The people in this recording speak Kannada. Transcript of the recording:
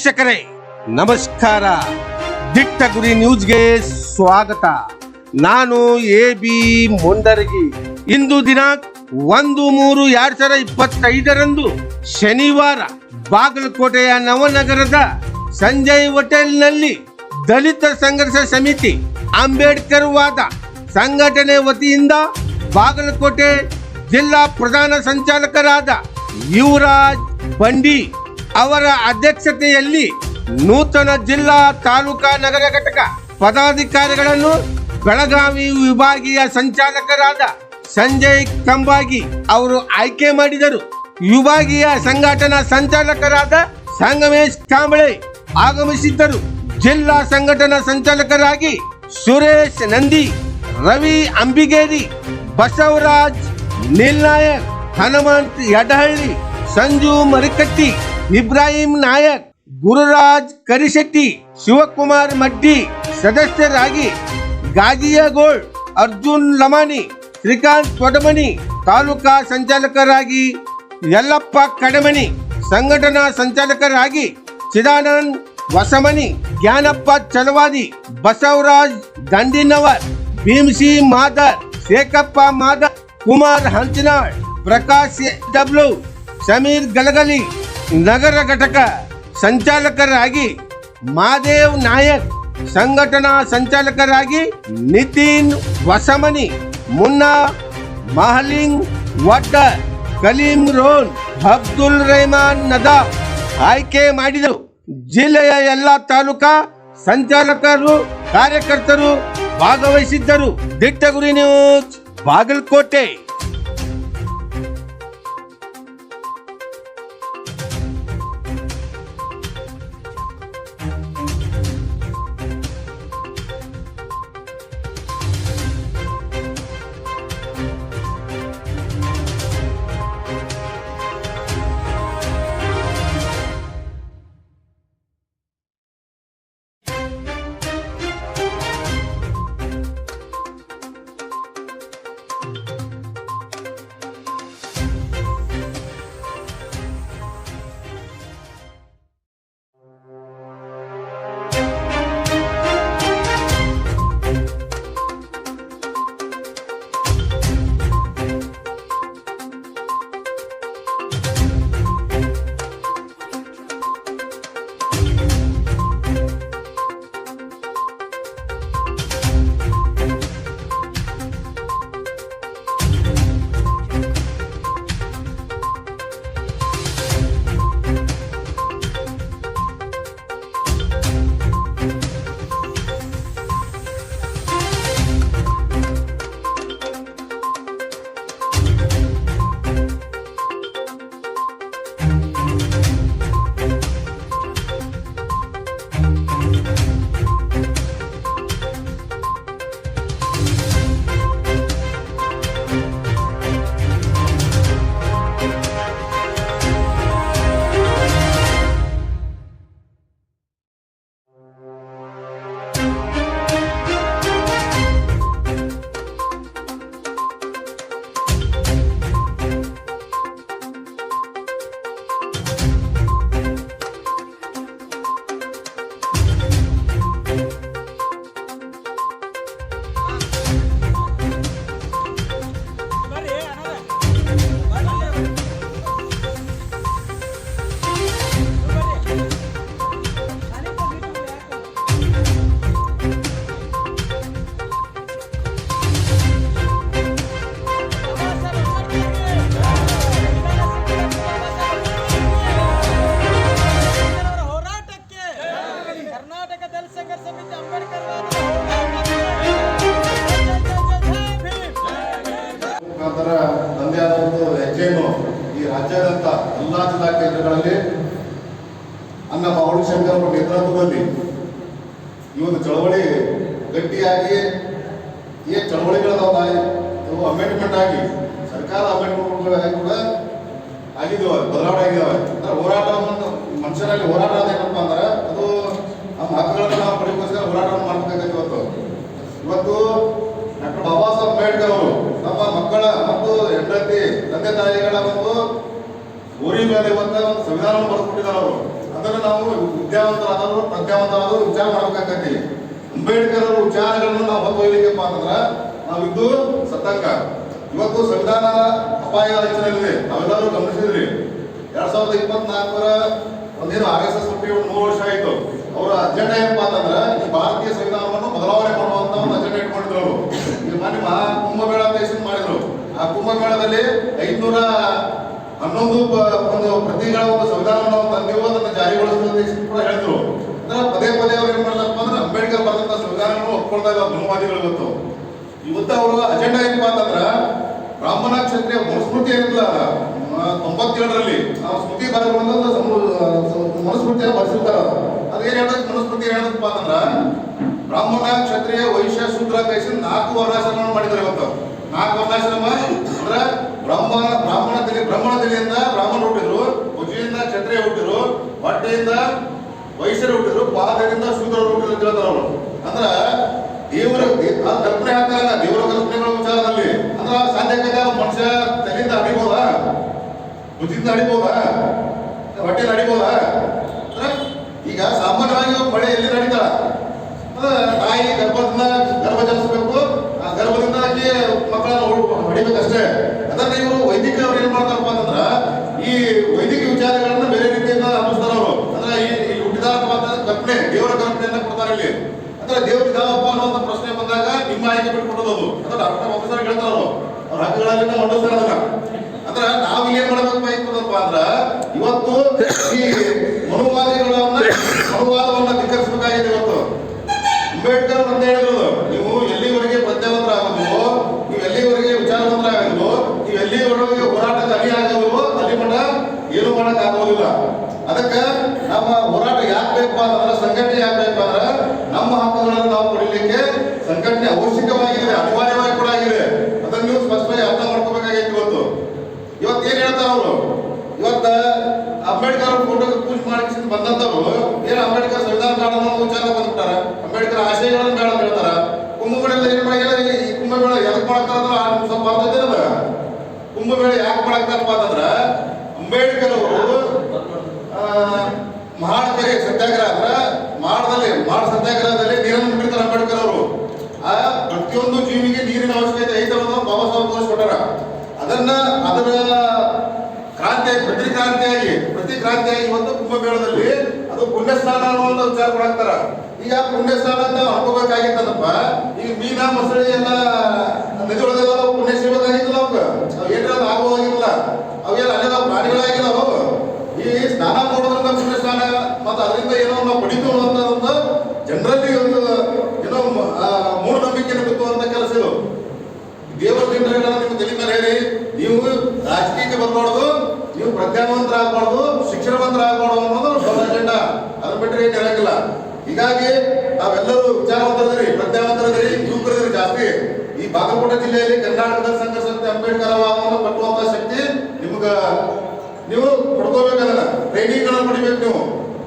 ವೀಕ್ಷಕರೇ, ನಮಸ್ಕಾರ. ದಿಟ್ಟ ಗುರಿ ನ್ಯೂಸ್ಗೆ ಸ್ವಾಗತ. ನಾನು ಎ ಬಿ ಮುಂಡರಗಿ. ಇಂದು ದಿನಾಂಕ ಒಂದು ಮೂರು ಎರಡ್ ಸಾವಿರದ ಇಪ್ಪತ್ತೈದರಂದು ಶನಿವಾರ ಬಾಗಲಕೋಟೆಯ ನವನಗರದ ಸಂಜಯ್ ಹೋಟೆಲ್ನಲ್ಲಿ ದಲಿತ ಸಂಘರ್ಷ ಸಮಿತಿ ಅಂಬೇಡ್ಕರ್ ವಾದ ಸಂಘಟನೆ ವತಿಯಿಂದ ಬಾಗಲಕೋಟೆ ಜಿಲ್ಲಾ ಪ್ರಧಾನ ಸಂಚಾಲಕರಾದ ಯುವರಾಜ್ ಬಂಡಿ ಅವರ ಅಧ್ಯಕ್ಷತೆಯಲ್ಲಿ ನೂತನ ಜಿಲ್ಲಾ ತಾಲೂಕಾ ನಗರ ಘಟಕ ಪದಾಧಿಕಾರಿಗಳನ್ನು ಬೆಳಗಾವಿ ವಿಭಾಗೀಯ ಸಂಚಾಲಕರಾದ ಸಂಜಯ್ ಕಂಬಾಗಿ ಅವರು ಆಯ್ಕೆ ಮಾಡಿದರು. ವಿಭಾಗೀಯ ಸಂಘಟನಾ ಸಂಚಾಲಕರಾದ ಸಂಗಮೇಶ್ ಕಾಂಬಳೆ ಆಗಮಿಸಿದ್ದರು. ಜಿಲ್ಲಾ ಸಂಘಟನಾ ಸಂಚಾಲಕರಾಗಿ ಸುರೇಶ್ ನಂದಿ, ರವಿ ಅಂಬಿಗೇರಿ, ಬಸವರಾಜ್ ನಿಲ್ನಾಯಕ್, ಹನುಮಂತ್ ಯಡಹಳ್ಳಿ, ಸಂಜು ಮರಿಕಟ್ಟಿ ಇಬ್ರಾಹಿಂ ನಾಯಕ್, ಗುರುರಾಜ್ ಕರಿಶೆಟ್ಟಿ, ಶಿವಕುಮಾರ್ ಮಡ್ಡಿ ಸದಸ್ಯರಾಗಿ ಗಾಜಿಯಗೋಳ್ ಅರ್ಜುನ್ ಲಮಾನಿ ಶ್ರೀಕಾಂತ್ ತೊಡಮನಿ ತಾಲೂಕಾ ಸಂಚಾಲಕರಾಗಿ ಯಲ್ಲಪ್ಪ ಕಡಮನಿ, ಸಂಘಟನಾ ಸಂಚಾಲಕರಾಗಿ ಚಿದಾನಂದ್ ವಸಮನಿ ಜ್ಞಾನಪ್ಪ ಚಲವಾದಿ, ಬಸವರಾಜ್ ದಂಡಿನವರ್, ಭೀಮ್ಸಿ ಮಾದರ್, ಶೇಖಪ್ಪ ಮಾದರ್, ಕುಮಾರ್ ಹಂಚನಾಳ್, ಪ್ರಕಾಶ್ ಡಬ್ಲ್ಯೂ, ಸಮೀರ್ ಗಲಗಲಿ ನಗರ ಘಟಕ ಸಂಚಾಲಕರಾಗಿ ಮಾದೇವ್ ನಾಯಕ್, ಸಂಘಟನಾ ಸಂಚಾಲಕರಾಗಿ ನಿತಿನ್ ವಸಮನಿ ಮುನ್ನಾ ಮಹಲಿಂಗ್ ವಡ್ಡ ಕಲೀಂ ರೋನ್, ಅಬ್ದುಲ್ ರೆಹಮಾನ್ ನದಾ ಆಯ್ಕೆ ಮಾಡಿದರು. ಜಿಲ್ಲೆಯ ಎಲ್ಲ ತಾಲೂಕಾ ಸಂಚಾಲಕರು, ಕಾರ್ಯಕರ್ತರು ಭಾಗವಹಿಸಿದ್ದರು. ದಿಟ್ಟಗುರಿ ನ್ಯೂಸ್ ಬಾಗಲಕೋಟೆ. ರಾಜ್ಯಾದ್ಯಂತ ಎಲ್ಲ ಜಿಲ್ಲಾ ಕೇಂದ್ರಗಳಲ್ಲಿ ಅನ್ನ ಶಂಕರ್ ಅವರ ನೇತೃತ್ವದಲ್ಲಿ ಈ ಒಂದು ಚಳವಳಿ ಗಟ್ಟಿಯಾಗಿ ಈ ಚಳವಳಿಗಳದಾವ ಇವು ಅಮೆಂಡ್ಮೆಂಟ್ ಆಗಿ ಸರ್ಕಾರ ಅಮೆಂಡ್ಮೆಂಟ್ ಕೂಡ ಆಗಿದ್ದಾವೆ ಬದಲಾವಣೆ ಆಗಿದ್ದಾವೆ ಅಂದ್ರೆ ಹೋರಾಟ ಒಂದು ಮನುಷ್ಯರಲ್ಲಿ ಹೋರಾಟ ಅದೇನಪ್ಪ ಅಂದ್ರೆ ಅದು ನಮ್ಮ ಹಕ್ಕುಗಳನ್ನು ನಾವು ಪಡೆಯೋಕ್ಕೋಸ್ಕರ ಹೋರಾಟವನ್ನು ಮಾಡ್ಬೇಕಾಗತ್ತೆ ಇವತ್ತು. ಇವತ್ತು ಡಾಕ್ಟರ್ ಬಾಬಾ ಸಾಹೇಬ್ ಅಂಬೇಡ್ಕರ್ ಅವರು ನಮ್ಮ ಮಕ್ಕಳ ಮತ್ತು ಹೆಂಡತಿ, ತಂದೆ ತಾಯಿಗಳ ಒಂದು ಊರಿ ಮೇಲೆ ಇವತ್ತ ಒಂದು ಸಂವಿಧಾನವನ್ನು ಬರೆದುಕೊಟ್ಟಿದ್ದಾರೆ ಅವರು. ಅದನ್ನು ನಾವು ವಿದ್ಯಾವಂತರಾದವರು, ಪ್ರಜ್ಞಾವಂತರಾದವರು ವಿಚಾರ ಮಾಡಬೇಕಾಗತ್ತೆ. ಅಂಬೇಡ್ಕರ್ ಅವರ ವಿಚಾರಗಳನ್ನು ನಾವು ಹೊತ್ತು ಅಂದ್ರೆ ನಾವು ನಾವಿದ್ದು ಸತ್ತಂಕ. ಇವತ್ತು ಸಂವಿಧಾನ ಅಪಾಯ ಅಂಚಿನಲ್ಲಿದೆ ನಾವೆಲ್ಲರೂ ಗಮನಿಸಿದ್ರಿ. ಎರಡ್ ಸಾವಿರದ ಇಪ್ಪತ್ನಾಲ್ಕರ ಒಂದೇನು ಆರ್ ಎಸ್ ಎಸ್ ಒಂದು ಮೂರು ವರ್ಷ ಆಯಿತು. ಅವರ ಅಜೆಂಡಾ ಏನಪ್ಪ ಅಂತಂದ್ರೆ ಈ ಭಾರತೀಯ ಸಂವಿಧಾನವನ್ನು ಬದಲಾವಣೆ ಮಾಡುವಂತ ಒಂದು ಅಜೆಂಡಾ ಇಟ್ಕೊಂಡಿದ್ರು ಅವರು. ಮಹಾ ಕುಂಭಮೇಳ ಅಂತ ಮಾಡಿದ್ರು. ಆ ಕುಂಭಮೇಳದಲ್ಲಿ ಐದ್ನೂರ ಹನ್ನೊಂದು ಒಂದು ಪ್ರತಿಗಳ ಒಂದು ಸಂವಿಧಾನವನ್ನು ನಾವು ತಂದೆವು ಅದನ್ನು ಜಾರಿಗೊಳಿಸುವ ಕೂಡ ಹೇಳಿದ್ರು. ಅಂದ್ರೆ ಪದೇ ಪದೇ ಅವ್ರು ಏನ್ ಮಾಡ್ತಾರಪ್ಪ ಅಂದ್ರೆ ಅಂಬೇಡ್ಕರ್ ಬರೆದಂತ ಸಂವಿಧಾನವನ್ನು ಒಪ್ಕೊಂಡಾಗ ಧನುವಾದಿಗಳು ಗೊತ್ತು ಇವತ್ತು. ಅವರು ಅಜೆಂಡಾ ಏನಪ್ಪ ಅಂತಂದ್ರ ಬ್ರಾಹ್ಮಣ ಕ್ಷತ್ರಿಯ ಮನುಸ್ಮೃತಿ ಏನಿಲ್ಲ ತೊಂಬತ್ತೇಳರಲ್ಲಿ. ಆ ಸ್ಮೃತಿ ಬರೆದುಕೊಂಡು ಮನುಸ್ಮೃತಿಯನ್ನು ಬರೆಸಿರ್ತಾರ ಅದೇನ್ ಹೇಳೋದು ಮನುಸ್ಮೃತಿ ಹೇಳೋದಪ್ಪ ಅಂತಂದ್ರ ಬ್ರಾಹ್ಮಣ ಕ್ಷತ್ರಿಯ ವೈಶ್ಯ ಶೂದ್ರ ಕೈಸಿ ನಾಲ್ಕು ವರ್ಣಾಶ್ರಮ ಮಾಡಿದ್ದಾರೆ ಇವತ್ತು. ನಾಲ್ಕು ವರ್ಣಾಶ್ರಮ ಅಂದ್ರ ಬ್ರಹ್ಮ ಬ್ರಾಹ್ಮಣ ತಲೆ ಬ್ರಾಹ್ಮಣ ತಲೆಯಿಂದ ಬ್ರಾಹ್ಮಣ ಹುಟ್ಟಿದ್ರು. ಭುಜಿಯಿಂದ ಕ್ಷತ್ರಿಯ ಹುಟ್ಟಿದ್ರು. ಬಟ್ಟೆಯಿಂದ ವೈಶ್ಯರು ಹುಟ್ಟಿದ್ರು. ಪಾದದಿಂದ ಶೂದ್ರರು ಹುಟ್ಟಿದ್ರು ಅಂತ ಅವರು. ಅಂದ್ರ ದೇವರ ಕಲ್ಪನೆ ಹಾಕ್ತಾರಲ್ಲ ದೇವರ ಕಲ್ಪನೆಗಳ ವಿಚಾರದಲ್ಲಿ. ಅಂದ್ರ ಸಾಧ್ಯ ಮನುಷ್ಯ ತಲೆಯಿಂದ ಅಡಿಬೋದ ಭುಜಿಯಿಂದ ಅಡಿಬೋದ ಹೊಟ್ಟೆಯಿಂದ ಅಡಿಬೋದ ಈಗ ಸಾಮಾನ್ಯವಾಗಿ ಮಳೆ ಎಲ್ಲಿ ನಡೀತಾಳ? ತಾಯಿ ಗರ್ಭದಿಂದ ಗರ್ಭ ಜನಿಸ್ಬೇಕು ಆ ಗರ್ಭದಿಂದ ಆಕಿ ಮಕ್ಕಳನ್ನ ಹೊಡ್- ಹೊಡಿಬೇಕಷ್ಟೇ ಅದನ್ನ ಇವರು ವೈದಿಕ ಅವ್ರು ಏನ್ ಮಾಡ್ತಾರಪ್ಪ ಅಂತಂದ್ರ ಈ ವೈದಿಕ ವಿಚಾರಗಳನ್ನ ಬೇರೆ ರೀತಿಯಿಂದ ಅನ್ನಿಸ್ತಾರ ಅವರು ಅಂದ್ರೆ ಈ ಈ ಹುಟ್ಟಿದಾರಪ್ಪ ಅಂತ ಕಲ್ಪನೆ ದೇವರ ಕಲ್ಪನೆಯನ್ನ ಕೊಡ್ತಾರೆ ಇಲ್ಲಿ ಅಂದ್ರೆ ದೇವ್ರ ಇದಾವಪ್ಪ ಅನ್ನುವಂತ ಪ್ರಶ್ನೆ ಬಂದಾಗ ನಿಮ್ಮ ಆಯ್ಕೆ ಬಿಟ್ಕೊಡೋದು ಅದು ಒಂದ್ಸಲ ಕೇಳ್ತಾರ ಅವರು. ಹಕ್ಕುಗಳಲ್ಲಿ ಮಂಡಿಸ್ತಾರ ಅದನ್ನ ಅಂದ್ರ ನಾವ್ ಏನ್ ಮಾಡ್ಬೇಕು ಬಯಸ್ತದಪ್ಪ ಅಂದ್ರ, ಇವತ್ತು ಈ ಮನುವಾದಿಗಳನ್ನ, ಮನುವಾದವನ್ನ ಧಿಕ್ಕರಿಸಬೇಕಾಗಿದೆ ಇವತ್ತು. ಅಂಬೇಡ್ಕರ್ ಅಂತ ಹೇಳಿದ್ರು ನೀವು ಎಲ್ಲಿವರೆಗೆ ಪ್ರಜ್ಞಾವಂತರಾಗಲ್ವೋ ನೀವು ಎಲ್ಲಿವರೆಗೆ ವಿಚಾರವಂತರಾಗಲ್ವೋ ನೀವು ಎಲ್ಲಿವರೆಗೆ ಹೋರಾಟ ಅಡಿ ಆಗಲ್ವೋ ಅಲ್ಲಿ ಮಠ ಏನು ಮಾಡಕ್ ಆಗೋದಿಲ್ಲ. ಅದಕ್ಕ ನಮ್ಮ ಹೋರಾಟ ಯಾಕೆ ಬೇಕು ಅಂದ್ರೆ ಸಂಘಟನೆ ಯಾಕೆ ಅಂದ್ರೆ, ನಮ್ಮ ಹಕ್ಕುಗಳನ್ನು ನಾವು ಪಡಿಲಿಕ್ಕೆ ಸಂಘಟನೆ ಅವಶ್ಯಕವಾಗಿದೆ ಅನಿವಾರ್ಯವಾಗಿ ಕೂಡ ಆಗಿದೆ ಅದನ್ನ ನೀವು ಸ್ಪಷ್ಟವಾಗಿ ಅರ್ಥ ಮಾಡ್ಕೋಬೇಕಾಗೈತಿ ಇವತ್ತು ಇವತ್ತು ಏನ್ ಹೇಳ್ತಾರ ಅವರು ಇವತ್ತ ಅಂಬೇಡ್ಕರ್ ಅವ್ರ ಫೋಟೋಗೆ ಪೂಜೆ ಮಾಡಿ ಬಂದಂತವ್ರು, ಏನ್ ಅಂಬೇಡ್ಕರ್ ಸಂವಿಧಾನ ಬೇಡ ಅನ್ನೋ ವಿಚಾರ ಬಂದ್ಬಿಟ್ಟಾರ? ಅಂಬೇಡ್ಕರ್ ಆಶಯಗಳನ್ನು ಬೇಡ ಅಂತ ಹೇಳ್ತಾರ. ಕುಂಭಮೇಳ ಏನ್ ಮಾಡಿಲ್ಲ ಈ ಕುಂಭಮೇಳ ಎದಕ್ ಮಾಡಕ್ತಾರ ಸ್ವಲ್ಪ ಅರ್ಥ ಕುಂಭಮೇಳ ಯಾಕೆ ಮಾಡಕ್ತಾರಪ್ಪ ಅಂತಂದ್ರ ಅಂಬೇಡ್ಕರ್ ಅವರು ಆ, ಮಹಾಡ್ ಕೆರೆ ಸತ್ಯಾಗ್ರಹ ಅಂದ್ರ ಮಾಡದಲ್ಲಿ ಮಾಡ ಸತ್ಯಾಗ್ರಹದಲ್ಲಿ ನೀರನ್ನು ಬಿಡ್ತಾರೆ ಅಂಬೇಡ್ಕರ್ ಅವರು ಆ ಪ್ರತಿಯೊಂದು ಜೀವಿಗೆ ನೀರಿನ ಅವಶ್ಯಕತೆ ಐತೆ ಅನ್ನೋದು ಬಾಬಾ ಸಾಹೇಬ್ ತೋರಿಸ್ಕೊಟ್ಟಾರ ಅದನ್ನ ಅದರ ಪ್ರತಿ ಕ್ರಾಂತಿಯಾಗಿ ಪ್ರತಿ ಕ್ರಾಂತಿಯಾಗಿ ಇವತ್ತು ಕುಂಭಮೇಳದಲ್ಲಿ ಅದು ಪುಣ್ಯಸ್ನಾನ ಅನ್ನೋ ವಿಚಾರ ಕೊಡಾಕ್ತಾರ ಈಗ ಪುಣ್ಯಸ್ಥಾನ ಅಂತ ಅನ್ಕೋಬೇಕಾಗಿತ್ತಂದಪ್ಪ ಈಗ ಮೀನಾ ಮೊಸಳಿ ಎಲ್ಲ ನದಿ ಪುಣ್ಯ ಸಿಗಬೇಕಾಗಿತ್ತಲ್ಲ ಅವಾಗ ಅವ್ ಏನ್ರ ಆಗೋವಾಗಿಲ್ಲ ಅವೆಲ್ಲ ಅಲ್ಲೆಲ್ಲ ಪ್ರಾಣಿಗಳಾಗಿಲ್ಲ ಅವು. ಈ ಸ್ನಾನ ಮಾಡೋದ್ರಿಂದ ಪುಣ್ಯ ಸ್ನಾನ ಮತ್ತು ಅದರಿಂದ ಏನೋ ನಾವು ಪಡಿತು ಒಂದು ಜನರಲ್ಲಿ ಒಂದು ಏನೋ ಮೂಢನಂಬಿಕೆ ಆ, ಅಂತ ಕೆಲಸ ಇದು. ದೇವರ ಜನರ ನಿಮ್ಮ ತಲೆ ಹೇಳಿ ನೀವು ರಾಜಕೀಯಕ್ಕೆ ಬರಬಾರ್ದು ನೀವು ಪ್ರಜ್ಞಾವಂತರಾಗಬಾರ್ದು, ಶಿಕ್ಷಣವಂತರಾಗಬಾರ್ದು ಅನ್ನೋದು ದೊಡ್ಡ ಅಜೆಂಡಾ ಅದು ಬಿಟ್ಟರೆ ಏನು ಹೇಳಕ್ಕಿಲ್ಲ. ಹೀಗಾಗಿ ನಾವೆಲ್ಲರೂ ವಿಚಾರವಂತರದ್ರಿ ಪ್ರಜ್ಞಾವಂತರದ್ರಿ ಯುವಕರದಿರಿ ಜಾಸ್ತಿ. ಈ ಬಾಗಲಕೋಟೆ ಜಿಲ್ಲೆಯಲ್ಲಿ ಕರ್ನಾಟಕದ ಸಂಘ ಸಂಸ್ಥೆ ಅಂಬೇಡ್ಕರ್ ವಾದವನ್ನು ಕಟ್ಟುವಂತ ಶಕ್ತಿ ನಿಮ್ಗ ನೀವು ಪಡ್ಕೋಬೇಕಲ್ಲ ಟ್ರೈನಿಂಗ್ ಗಳನ್ನ ಪಡಿಬೇಕು ನೀವು.